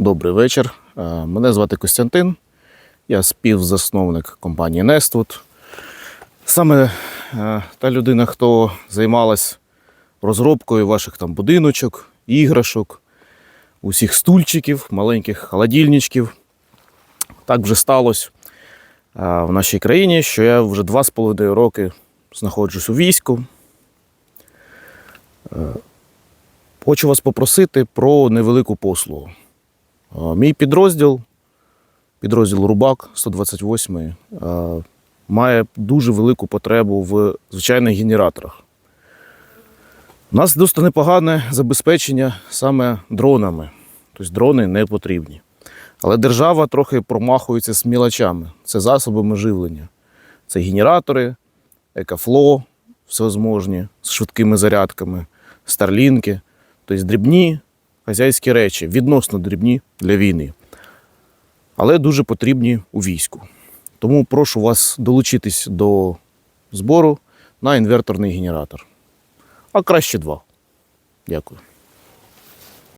Добрий вечір. Е, Мене звати Костянтин. Я співзасновник компанії Nestwood. Саме е, та людина, хто займалась розробкою ваших там будиночок, іграшок, усіх стульчиків, маленьких холодильничків. Так вже сталося е, в нашій країні, що я вже два з половиною роки знаходжусь у війську. Хочу вас попросити про невелику послугу. Мій підрозділ, підрозділ Рубак 128, е, має дуже велику потребу в звичайних генераторах. У нас досить непогане забезпечення саме дронами. Тобто дрони не потрібні. Але держава трохи промахується з мілочами. Це засобами живлення. Це генератори, екофло, всевозможні, з швидкими зарядками, старлінки. Тобто дрібні хазяйські речі, відносно дрібні для війни, але дуже потрібні у війську. Тому прошу вас долучитись до збору на інверторний генератор. А краще два. Дякую.